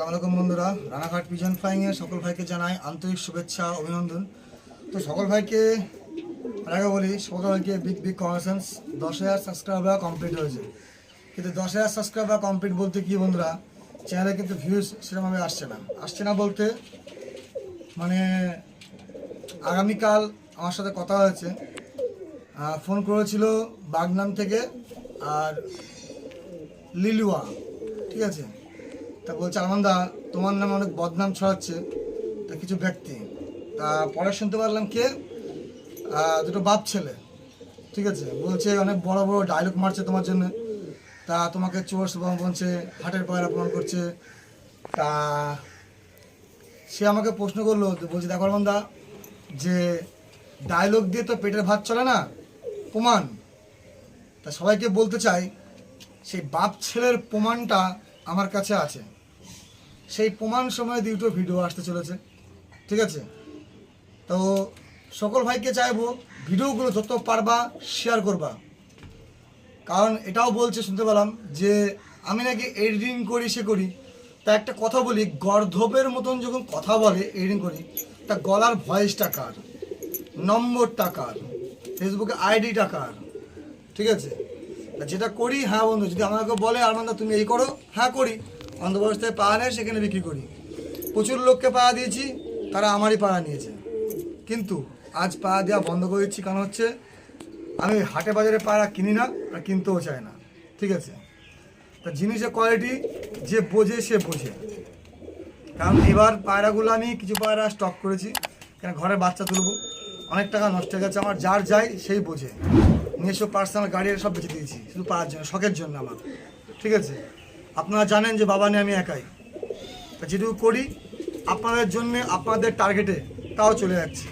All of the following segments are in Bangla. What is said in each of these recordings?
আসসালামু আলাইকুম বন্ধুরা। রানাঘাট পিজন ফ্লাইংয়ে সকল ভাইকে জানাই আন্তরিক শুভেচ্ছা, অভিনন্দন। তো সকল ভাইকে আর আগে বলি, সকল ভাইকে বিগ বিগ কনগ্রেশনস দশ হাজার সাবস্ক্রাইবার কমপ্লিট হয়েছে। কিন্তু দশ হাজার সাবস্ক্রাইবার কমপ্লিট বলতে কি বন্ধুরা চ্যানেলে কিন্তু ভিউজ সেরকমভাবে আসছে না। আসছে না বলতে মানে আগামীকাল আমার সাথে কথা হয়েছে। ফোন করেছিল বাগনাম থেকে আর লিলুয়া, ঠিক আছে? তা বলছে আনন্দা তোমার নামে অনেক বদনাম ছড়াচ্ছে, তা কিছু ব্যক্তি। তা পরে শুনতে পারলাম কে? দুটো বাপ ছেলে, ঠিক আছে? বলছে, অনেক বড় বড় ডায়লগ মারছে তোমার জন্য। তা তোমাকে চোর শুভম বলছে, হাটের পায়রা প্রমাণ করছে। তা সে আমাকে প্রশ্ন করল বলছে, দেখো আনন্দা যে ডায়লগ দিয়ে তো পেটের ভাত চলে না, প্রমাণ। তা সবাইকে বলতে চাই, সেই বাপ ছেলের প্রমাণটা আমার কাছে আছে। সেই প্রমাণ সময় দুটো ভিডিও আসতে চলেছে। ঠিক আছে? তো সকল ভাইকে চাইব ভিডিওগুলো যত পারবা শেয়ার করবা। কারণ এটাও বলছে, শুনতে পেলাম, যে আমি নাকি এডিটিং করি, সে করি। তা একটা কথা বলি গর্ধপের মতন যখন কথা বলে এডিটিং করি, তা গলার ভয়েসটা কার? নম্বরটা কার? ফেসবুকে আইডি টাকার ঠিক আছে? যেটা করি হ্যাঁ বন্ধু, যদি আমাকে বলে, আরমান্দা, তুমি এই করো হ্যাঁ করি। অন্ধবস্থায় পাড়া নেয়, সেখানে বিক্রি করি। প্রচুর লোককে পাড়া দিয়েছি, তারা আমারই পাড়া নিয়েছে। কিন্তু আজ পাড়া দেওয়া বন্ধ করে দিচ্ছি, কারণ হচ্ছে আমি হাটে বাজারে পাড়া কিনি না আর কিনতেও চাই না। ঠিক আছে? তা জিনিসের কোয়ালিটি যে বোঝে, সে বোঝে। কারণ এবার পায়রাগুলো আমি কিছু পায়রা স্টক করেছি কেন ঘরে বাচ্চা তুলবো। অনেক টাকা নষ্ট হয়ে গেছে, আমার যার যাই, সেই বোঝে। নিজস্ব পার্সোনাল গাড়ি সব বেঁচে দিয়েছি, শুধু পাওয়ার জন্য, শখের জন্য আমার। ঠিক আছে? আপনারা জানেন যে বাবা নিয়ে আমি একাই। যেটুকু করি, আপনাদের জন্য আপনাদের টার্গেটে তাও চলে যাচ্ছে।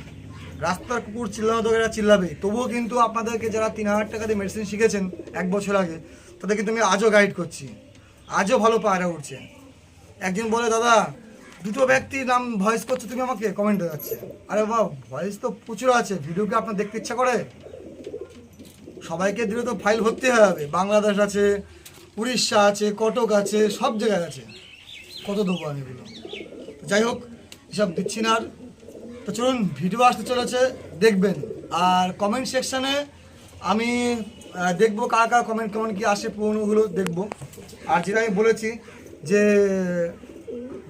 রাস্তার কুকুর চিল্লানো তো এরা চিল্লাবে তবুও কিন্তু আপনাদেরকে যারা তিন হাজার টাকা দিয়ে মেডিসিন শিখেছেন এক বছর আগে, তাদের কিন্তু আমি আজও গাইড করছি। আজও ভালো পায়রা উঠছে। একজন বলে, দাদা, দুটো ব্যক্তির নাম ভয়েস করছ তুমি আমাকে? কমেন্টে যাচ্ছে। আরে বাবা ভয়েস তো প্রচুর আছে। ভিডিওকে আপনার দেখতে ইচ্ছা করে? সবাইকে দিলে তো ফাইল ভর্তি হয়ে যাবে। বাংলাদেশ আছে উড়িষ্যা আছে, কটক আছে, সব জায়গায় আছে। কত দেবো আমি এগুলো? যাই হোক, এসব দিচ্ছি না আর। তো চলুন, ভিডিও আসতে চলেছে, দেখবেন। আর কমেন্ট সেকশানে আমি দেখব কার কার কমেন্ট কেমন কি আসে, পুরোনোগুলো দেখব। আর যেটা আমি বলেছি যে,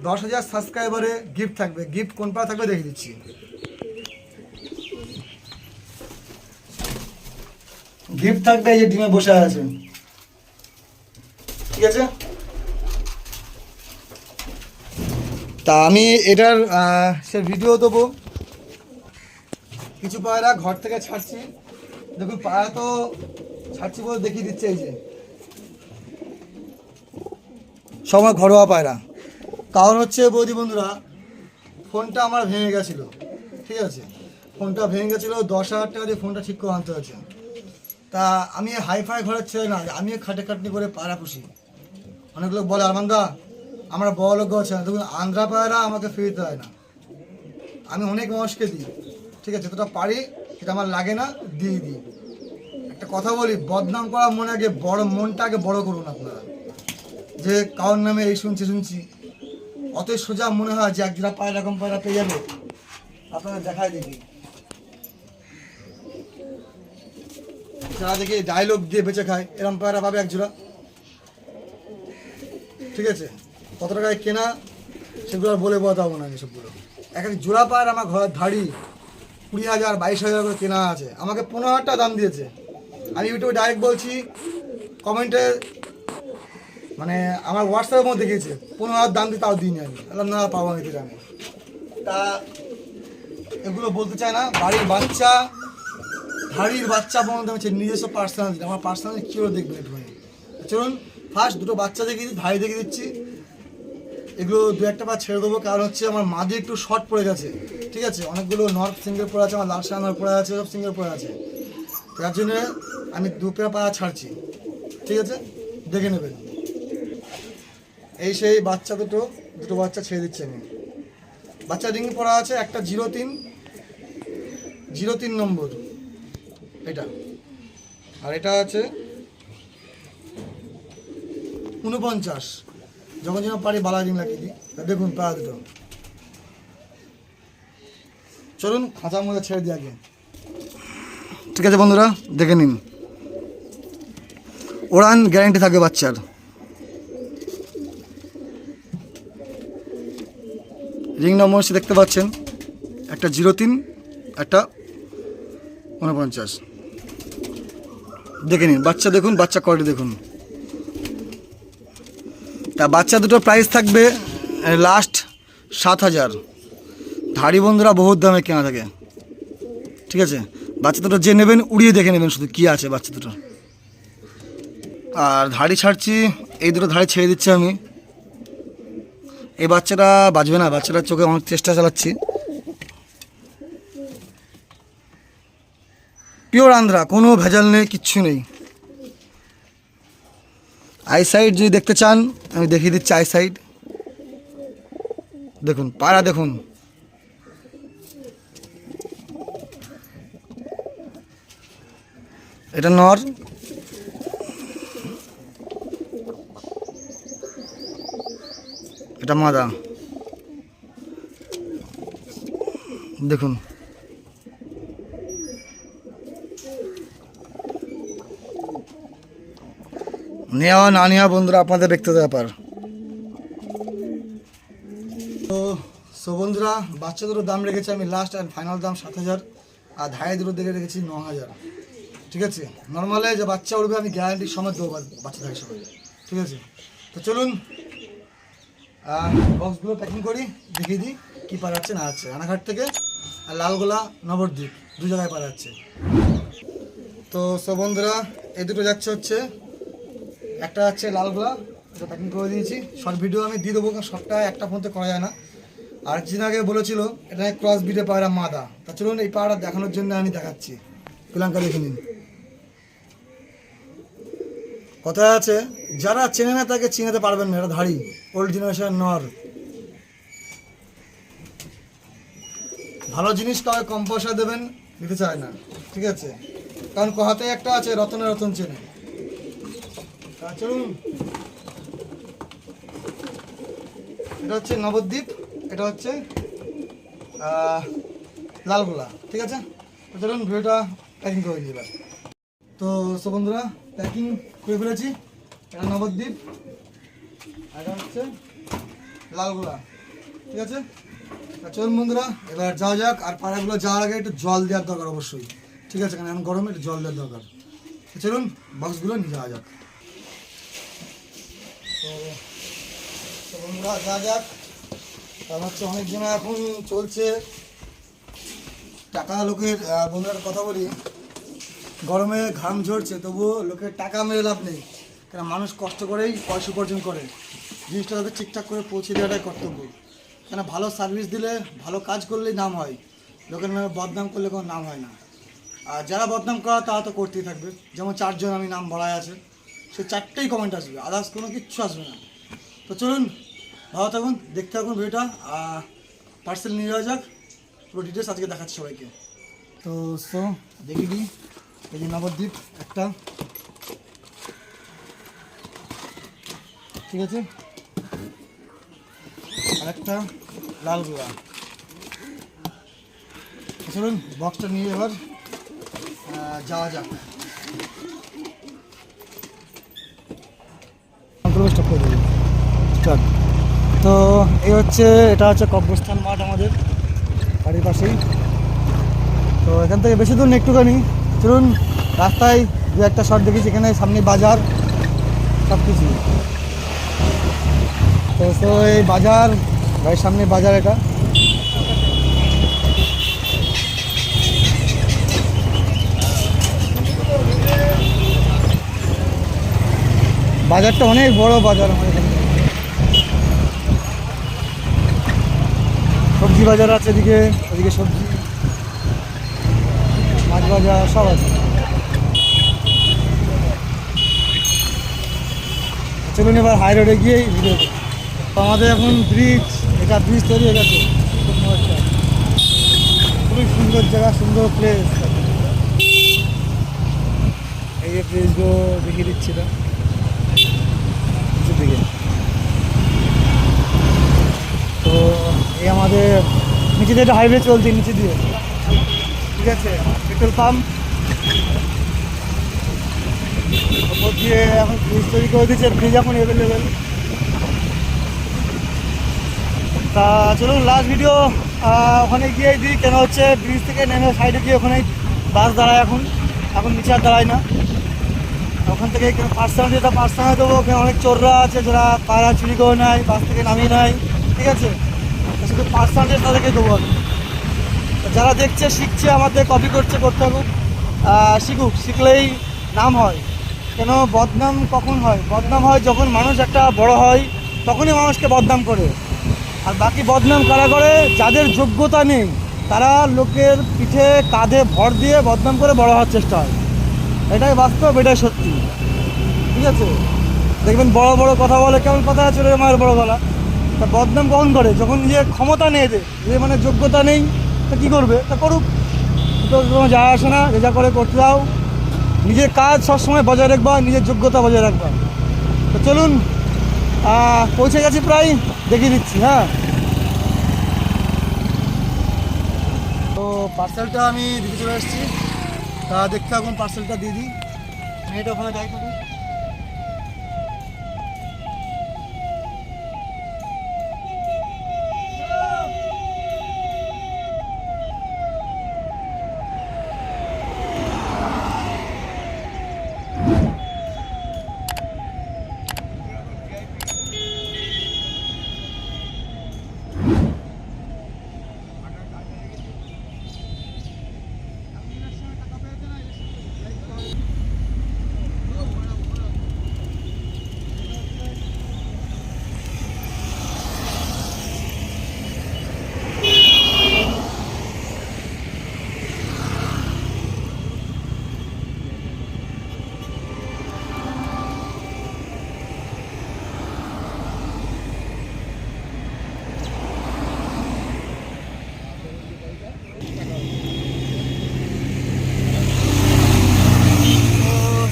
দশ হাজার সাবস্ক্রাইবারে গিফট থাকবে। গিফট কোন পাড়া থাকবে দেখে দিচ্ছি। গিফট থাকবে এই যে ডিমে বসে আছে ঠিক আছে? তা আমি এটার সে ভিডিও দেবো। কিছু পায়রা ঘর থেকে ছাড়ছি। দেখুন, পায়রা তো ছাড়ছি বলে দেখিয়ে দিচ্ছে এই যে। আমার ঘরোয়া পায়রা। কারণ হচ্ছে, বৌদি বন্ধুরা, ফোনটা আমার ভেঙে গেছিল। ঠিক আছে? ফোনটা ভেঙে গেছিল, দশ হাজার টাকা দিয়ে ফোনটা ঠিক করে আনতে হয়েছে। তা আমি হাইফাই ঘরের ছেলে না, আমিও খাটে খাটনি করে পায়রা পুষি। অনেক লোক বলে আরমান্দা আমরা বড় লোক আছে না। দেখুন আন্ধ্রা পায়রা আমাকে ফিরতে হয় না। আমি অনেক মানুষকে দিই, ঠিক আছে? যতটা পারি সেটা আমার লাগে না, দিয়ে দিই। একটা কথা বলি, বদনাম করার মনে আগে বড় মনটা আগে বড় করুন আপনারা। যে কারোর নামে এই শুনছি শুনছি। অত সোজা মনে হয় যে একজোড়া পায়রা এরকম পায়রা পেয়ে যাবে। আপনারা দেখায় দেখি। যারা দেখি ডায়লগ দিয়ে বেঁচে খায়, এরকম পায়রা পাবে একজোড়া? ঠিক আছে? কত টাকায় কেনা? সেগুলো আর বলে বোঝাবো না আমি সবগুলো এক এক জোড়া পায়রা আমার ঘরের ধাড়ি কুড়ি হাজার, বাইশ হাজার করে কেনা আছে। আমাকে পনেরো হাজার টাকা দাম দিয়েছে। আমি ইউটিউবে ডাইরেক্ট বলছি, কমেন্টে মানে আমার হোয়াটসঅ্যাপের মধ্যে দেখিয়েছে, পনেরো হাজার দাম দিয়ে তাও দিইনি আমি। বললাম, না, পাবো তো জানি তা এগুলো বলতে চায় না, বাড়ির বাচ্চা হাড়ির বাচ্চা পর্যন্ত চাই নিজস্ব পার্সোনাল আমার পার্সোনাল কী করে দেখবেন চলুন ফার্স্ট দুটো বাচ্চা দেখিয়ে দিচ্ছি, ভাই দেখে দিচ্ছি। এগুলো দু একটা পা ছেড়ে দেবো, কারণ হচ্ছে আমার মাঝে একটু শর্ট পড়ে গেছে। ঠিক আছে? অনেকগুলো নর্থ সিঙ্গেল পড়ে আছে, আমার লাল সানার পড়ে আছে, সব সিঙ্গেল পড়ে আছে। তার জন্য আমি দু পেয়া পাড়া ছাড়ছি। ঠিক আছে? দেখে নেবেন। এই সেই বাচ্চা দুটো দুটো বাচ্চা ছেড়ে দিচ্ছি আমি। বাচ্চা রিং পড়া আছে, একটা জিরো তিন জিরো তিন নম্বর। এটা। আর এটা আছে উনপঞ্চাশ। যখন যেন পারি বালা দিই। তা দেখুন, পা দুটো। চলুন, খাঁচার মধ্যে ছেড়ে দিই আগে। ঠিক আছে বন্ধুরা, দেখে নিন। ওড়ান গ্যারান্টি থাকবে বাচ্চার। রিং নম্বর সে দেখতে পাচ্ছেন, একটা জিরো তিন, একটা উনপঞ্চাশ। দেখে নিন, বাচ্চা দেখুন, বাচ্চা কোয়ালিটি দেখুন। তা বাচ্চা দুটো প্রাইস থাকবে লাস্ট সাত হাজার। ধাড়ি বন্ধুরা বহুত দামে কেনা থাকে। ঠিক আছে? বাচ্চা দুটো যে নেবেন উড়িয়ে দেখে নেবেন শুধু কী আছে বাচ্চা দুটো আর ধাড়ি ছাড়ছি, এই দুটো ধাড়ি ছেড়ে দিচ্ছি আমি। এই বাচ্চাটা বাজবে না, বাচ্চাটার চোখে অনেক চেষ্টা চালাচ্ছি। পিওর আন্ধ্রা, কোনো ভেজাল নেই, কিচ্ছু নেই। আই সাইড যদি দেখতে চান, আমি দেখিয়ে দিচ্ছি আই সাইড। দেখুন, পাড়া দেখুন। এটা নর। এটা মাদা। দেখুন। নেওয়া, না নেওয়া বন্ধুরা, আপনাদের ব্যক্তিগত ব্যাপার। তো সো বন্ধুরা, বাচ্চা দুটো দাম রেখেছি আমি লাস্ট অ্যান্ড ফাইনাল দাম সাত হাজার, আর দুটো দেখে রেখেছি ন হাজার। ঠিক আছে? নর্মালে যে বাচ্চা উঠবে, আমি গ্যারান্টি সময় দেবো বা- বাচ্চা থাকে সবাই ঠিক আছে? তো চলুন বক্সগুলো প্যাকিং করি, দেখিয়ে দিই কী পাঠাচ্ছে না আছে রানাঘাট থেকে, আর লালগোলা, নবদ্বীপ, দু জায়গায় পাঠাচ্ছে তো সো বন্ধুরা, এই দুটো যাচ্ছে হচ্ছে একটা হচ্ছে লালগোলা এটা প্যাকিং করে দিয়েছি। শর্ট ভিডিও আমি দিয়ে দেবো, কারণ সবটা একটা ফোনতে করা যায় না। আর কিছুদিন আগে বলেছিল, এটা ক্রস বিটে পায়রা মাদা। তা চলুন এই পায়রা দেখানোর জন্য আমি দেখাচ্ছি। প্রিলাঙ্কা দেখে নিন। কথা আছে, যারা চেনে না তাকে চিনাতে পারবেন না, এটা ধাড়ি। ওল্ড জেনারেশন নর। ভালো জিনিস কাউকে কম পয়সা দেবেন, দিতে চায় না। ঠিক আছে? কারণ কথাতে একটা আছে, রতনে রতন চেনে। এটা হচ্ছে নবদ্বীপ, এটা হচ্ছে লালগোলা, ঠিক আছে? চলুন ভিডিওটা প্যাকিং করে এবার। তো, সো বন্ধুরা প্যাকিং করে ফেলেছি। এটা নবদ্বীপ এটা হচ্ছে লালগোলা, ঠিক আছে? চলুন বন্ধুরা, এবার যাওয়া যাক, আর পাড়াগুলো যাওয়ার আগে একটু জল দেওয়ার দরকার অবশ্যই, ঠিক আছে? কারণ এখন গরমে একটু জল দেওয়ার দরকার। চলুন বক্সগুলো নিয়ে যাওয়া যাক। তো যাওয়া যাক। হচ্ছে এখন চলছে। টাকা লোকের বন্ধুরা কথা বলি। গরমে ঘাম ঝরছে, তবুও লোকের টাকা মেরে লাভ নেই। কারণ মানুষ কষ্ট করেই পয়সা উপার্জন করে। জিনিসটা তাদের ঠিকঠাক করে পৌঁছে দেওয়াটাই কর্তব্য। কেন? ভালো সার্ভিস দিলে, ভালো কাজ করলেই নাম হয়। লোকের নামে বদনাম করলে কোনো নাম হয় না। আর যারা বদনাম করা তারা তো করতেই থাকবে। যেমন চারজন আমি নাম বলাই আছে। সে চারটেই কমেন্ট আসবে আদার্স কোনো কিচ্ছু আসবে না। তো চলুন, ভালো থাকুন, দেখতে থাকুন ভিডিওটা আর পার্সেল নিয়ে যাওয়া যাক, পুরো ডিটেলস আজকে দেখাচ্ছি সবাইকে। তো সো দেখি দিই এই যে নবদ্বীপ একটা। ঠিক আছে? আর একটা লালগোলা তো চলুন বক্সটা নিয়ে এবার যাওয়া যাক। তো এই হচ্ছে, এটা হচ্ছে কব্রস্থান মাঠ আমাদের, বাড়ির পাশেই। তো এখান থেকে বেশি দূর একটুখানি। চলুন, রাস্তায় দু একটা শট দেখেছি এখানে সামনে বাজার সব কিছু তো তো এই বাজার বাড়ির সামনে বাজার এটা। বাজারটা অনেক বড় বাজার আমাদের এখানে সবজি বাজার আছে এদিকে ওদিকে সবজি। মাছ বাজার, সব আছে। চলুন এবার হাই রোডে গিয়েই ভিডিও। আমাদের এখন ব্রিজ এটা ব্রিজ তৈরি হয়ে গেছে। খুবই সুন্দর জায়গা, সুন্দর প্লেস এই যে প্লেসগুলো দেখিয়ে দিচ্ছি আমাদের নিচে দিয়ে একটা হাইওয়ে চলছে, নিচে দিয়ে। ঠিক আছে পেট্রোল পাম্প দিয়ে এখন ফ্রিজ তৈরি করে দিচ্ছে ফ্রিজ এখন অ্যাভেলেবেল তা চলুন লাস্ট ভিডিও ওখানে গিয়ে দিই কেন হচ্ছে ব্রিজ থেকে নেমে সাইডে গিয়ে ওখানে বাস দাঁড়ায় এখন। এখন নিচে আর দাঁড়ায় না। ওখান থেকে পার্সোনাল যেটা পার্সোনাল দেবো ওখানে অনেক চোররা আছে, যারা পায়রা চুরি করে নেয় বাস থেকে নামিয়ে নেয়। ঠিক আছে? তো শুধু পার্সোনাল তাদেরকে দেবো আমি। যারা দেখছে শিখছে আমাদের কপি করছে করতে আহ, শিখুক শিখলেই নাম হয়। কেন? বদনাম কখন হয়? বদনাম হয় যখন মানুষ একটা বড় হয় তখনই মানুষকে বদনাম করে। আর বাকি বদনাম কারা করে? যাদের যোগ্যতা নেই তারা লোকের পিঠে কাঁধে ভর দিয়ে বদনাম করে বড় হওয়ার চেষ্টা হয়। এটাই বাস্তব এটাই সত্যি। ঠিক আছে? দেখবেন বড় বড় কথা বলে কেমন কথা আছে মায়ের বড় গলা। তা বদনাম কখন করে? যখন নিজের ক্ষমতা নেই যে মানে যোগ্যতা নেই, তা কী করবে? তা করুক। তো কোনো যায় আসে না, যে যা করে করতে দাও। নিজের কাজ সবসময় বজায় রাখবা, নিজের যোগ্যতা বজায় রাখবা। তো চলুন পৌঁছে গেছি প্রায়, দেখিয়ে দিচ্ছি হ্যাঁ। তো পার্সেলটা আমি দিতে চলে এসেছি। তা দেখতে থাকুন পার্সেলটা দিয়ে দিই। মেয়েটা ওখানে যাই থাকুন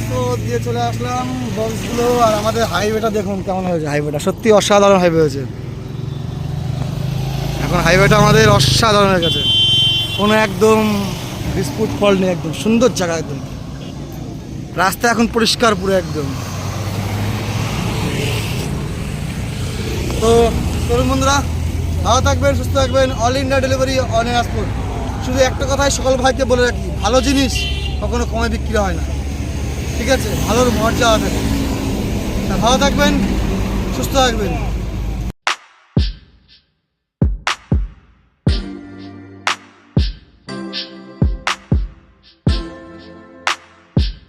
তো দিয়ে চলে আসলাম বক্সগুলো আর আমাদের হাইওয়েটা দেখুন কেমন হয়েছে, হাইওয়েটা সত্যি অসাধারণ হাইওয়ে হয়েছে। এখন হাইওয়েটা আমাদের অসাধারণ হয়ে গেছে। কোনো একদম বিস্কুট ফল নেই একদম, সুন্দর জায়গা একদম। রাস্তা এখন পরিষ্কার পুরো একদম। তো তরুণ বন্ধুরা, ভালো থাকবেন, সুস্থ থাকবেন অল ইন্ডিয়া ডেলিভারি অন শুধু একটা কথাই সকল ভাইকে বলে রাখি, ভালো জিনিস কখনো কমে বিক্রি হয় না। ঠিক আছে ভালোর মর্যাদা থাকে ভালো থাকবেন সুস্থ থাকবেন।